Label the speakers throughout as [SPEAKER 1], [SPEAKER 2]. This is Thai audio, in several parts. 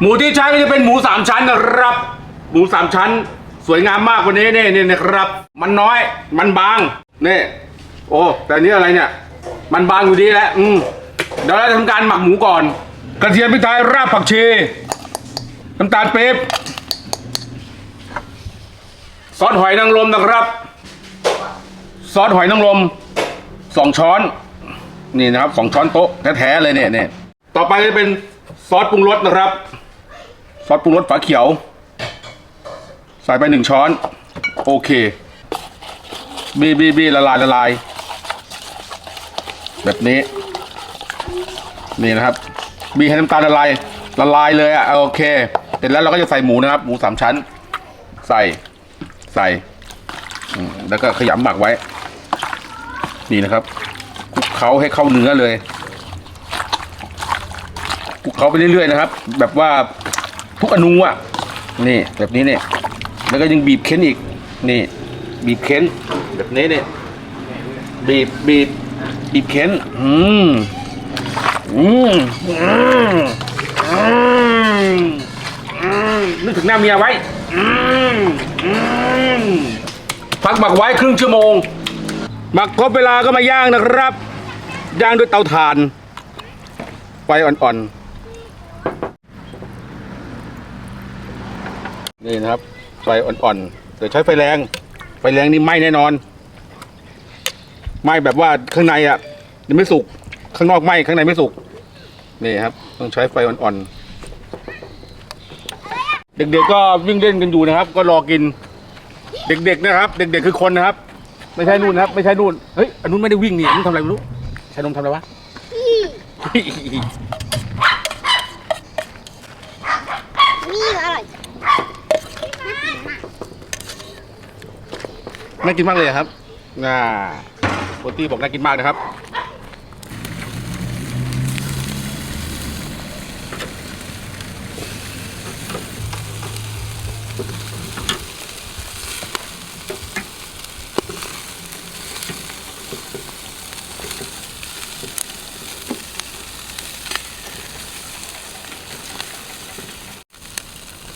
[SPEAKER 1] หมูที่ใช้ก็จะเป็นหมูสามชั้นนะครับ หมูสามชั้น สวยงามมากกว่านี้นี่นี่นะครับ มันน้อยมันบางนี่โอ้แต่นี่อะไรเนี่ย มันบางอยู่ดีแหละอืมเดี๋ยวเราจะทำการหมักหมูก่อน กระเทียมพริกไทยรากผักชีน้ำตาลปี๊บซอสหอยนางรมนะครับ ซอสหอยนางรมสองช้อน นี่นะครับสองช้อนโต๊ะแท้ๆเลยเนี่ยเนี่ยต่อไปจะเป็นซอสปรุงรสนะครับ ซอสปรุงรสฝาเขียว ใส่ไปหนึ่งช้อน โอเคบีบีบีละลายละลาย แบบนี้ นี่นะครับ บีให้น้ำตาลละลายละลายเลยอะโอเคเสร็จแล้วเราก็จะใส่หมูนะครับ หมูสามชั้น ใส่ใส่แล้วก็ขยำหมักไว้ นี่นะครับคลุกเคล้าให้เข้าเนื้อเลยคลุกเคล้าไปเรื่อยๆนะครับ แบบว่า ทุกอนูอะนี่แบบนี้เนี่ยแล้วก็ยังบีบเค้นอีก นี่ บีบเค้น แบบนี้เนี่ยบีบบีบบีบเค้นอืมอืมอืมอืมอืมนึกถึงหน้าเมียไว้อืมอืมพักหมักไว้ครึ่งชั่วโมงหมักครบเวลาก็มาย่างนะครับ ย่างด้วยเตาถ่านไฟอ่อนๆ นี่นะครับไฟอ่อนๆแต่ใช้ไฟแรง ไฟแรงนี่ไหม้แน่นอนไหม้แบบว่าข้างในอะยังไม่สุกข้างนอกไหม้ข้างในไม่สุกนี่ครับ ต้องใช้ไฟอ่อนๆเด็กๆก็วิ่งเล่นกันอยู่นะครับ ก็รอกิน เด็กๆนะครับ เด็ก ๆ คือคนนะครับ ไม่ใช่นู่นนะครับ ไม่ใช่นู่นเฮ้ยอันนู้นไม่ได้วิ่งนี่อันนู้นทำอะไรไม่รู้ชายนมทำอะไรวะ
[SPEAKER 2] นี่อร่อย
[SPEAKER 1] น่ากินมากเลยครับน่าโปรตี้บอกน่ากินมากนะครับ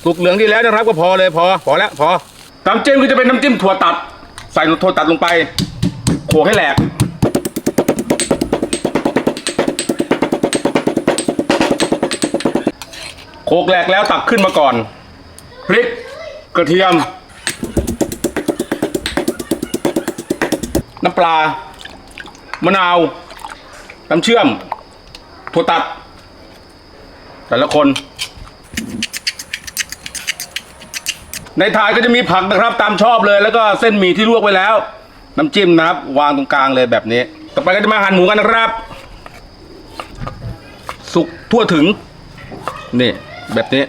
[SPEAKER 1] สุกเหลืองดีแล้วนะครับ ก็พอเลยพอ พอแล้วพอ น้ำจิ้มก็จะเป็นน้ำจิ้มถั่วตัด ใส่ถั่วตัดลงไปโขกให้แหลก โขกแหลกแล้วตักขึ้นมาก่อน พริก กระเทียม น้ำปลา มะนาว น้ำเชื่อมถั่วตัด แต่ละคน ในถาดก็จะมีผักนะครับตามชอบเลย แล้วก็เส้นหมี่ที่ลวกไว้แล้ว น้ำจิ้มนะครับ วางตรงกลางเลยแบบนี้ ต่อไปก็จะมาหั่นหมูกันนะครับ สุกทั่วถึง นี่ แบบนี้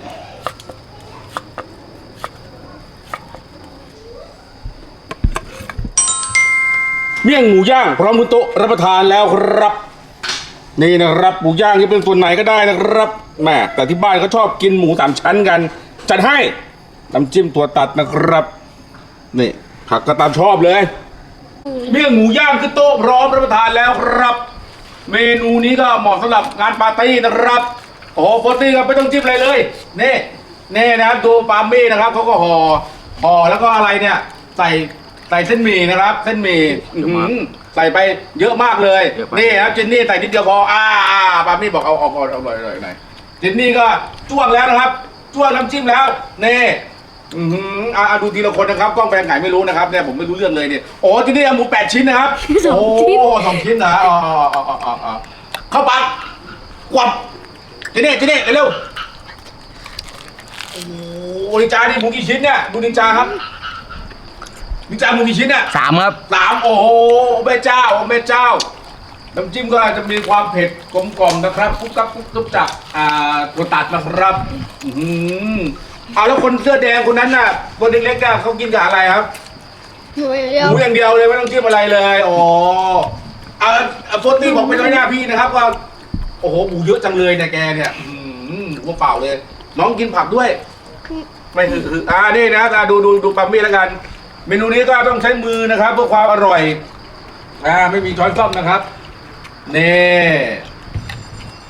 [SPEAKER 1] เมี่ยงหมูย่าง พร้อมบนโต๊ะรับประทานแล้วครับ นี่นะครับหมูย่างที่เป็นส่วนไหนก็ได้นะครับแม่แต่ที่บ้านเขาชอบกินหมูสามชั้นกัน จัดให้ น้ำจิ้มตัวตัดนะครับ นี่ผักก็ตามชอบเลย เมี่ยงหมูย่างขึ้นโต๊ะพร้อมรับประทานแล้วครับ เมนูนี้ก็เหมาะสำหรับงานปาร์ตี้นะครับ โอ้โหโฟตี้ก็ไม่ต้องจิ้มอะไรเลย นี่นี่นะครับดูปาล์มมี่นะครับเขาก็ห่อห่อแล้วก็อะไรเนี่ย ใส่ใส่เส้นหมี่นะครับ เส้นหมี่อื้อหือใส่ไปเยอะมากเลย
[SPEAKER 3] เยอะไป
[SPEAKER 1] นี่ครับเจนนี่ใส่นิดเดียวพออ่าอ่าปาล์มมี่บอกเอาเอาเอาเอาเลยเลยหน่อยเจนนี่ก็จ้วงแล้วนะครับจ้วงน้ำจิ้มแล้วนี่ อือหืออ่าดูทีละคนนะครับกล้องไปทางไหนไม่รู้นะครับเนี่ยผมไม่รู้เรื่องเลยเนี่ยโอ้ที่นี่เอาหมูแปดชิ้นนะครับ
[SPEAKER 2] สองชิ้น
[SPEAKER 1] โอ้สองชิ้นนะอ๋ออ๋ออ๋ออ๋ออ๋อเข้าปากกวับเจเน่เจเน่เร็วๆโอ้โหนินจานี่หมูกี่ชิ้นเนี่ยดูนินจาครับนินจาหมูกี่ชิ้นเนี่ย
[SPEAKER 3] สามครับ
[SPEAKER 1] สามโอ้โหแม่เจ้าโอ้แม่เจ้า น้ำจิ้มก็จะมีความเผ็ดกลมกล่อมนะครับกุ๊บกับกุ๊บกับจากอ่าตัวตัดนะครับ อือหือ เอาแล้วคนเสื้อแดงคนนั้นน่ะคนเล็กๆน่ะเขากินกับอะไรครับ
[SPEAKER 2] หนูอย่างเดียว
[SPEAKER 1] หมูอย่างเดียวเลยไม่ต้องจิ้มอะไรเลยอ๋อเอาเอาโฟตี้บอกไปน้อยหน้าพี่นะครับว่าโอ้โหหมูเยอะจังเลยเนี่ยแกเนี่ยอืมหัวเปล่าเลย น้องกินผักด้วย ไม่คือคืออ่านี่นะอ่าดูดูดูปัมมี่แล้วกัน เมนูนี้ก็ต้องใช้มือนะครับ เพื่อความอร่อยอ่าไม่มีช้อนซ่อมนะครับนี่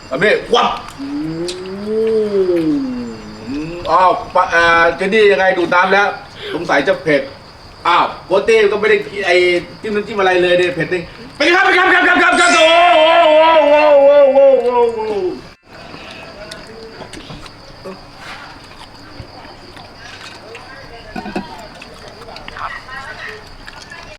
[SPEAKER 1] ปัมมี่วับอู้ อ้อวปะอ่าเจนี่ยังไงดูตามแล้วสงสัยจะเผ็ดอ้าวโกเต้ก็ไม่ได้ไอ้จิ้มน้ำจิ้มอะไรเลยเนี่ยเผ็ดจริไเป็นครับไป็นไงครับครับครับครับโอ้โหโอ้โหโอ้โหโอ้โห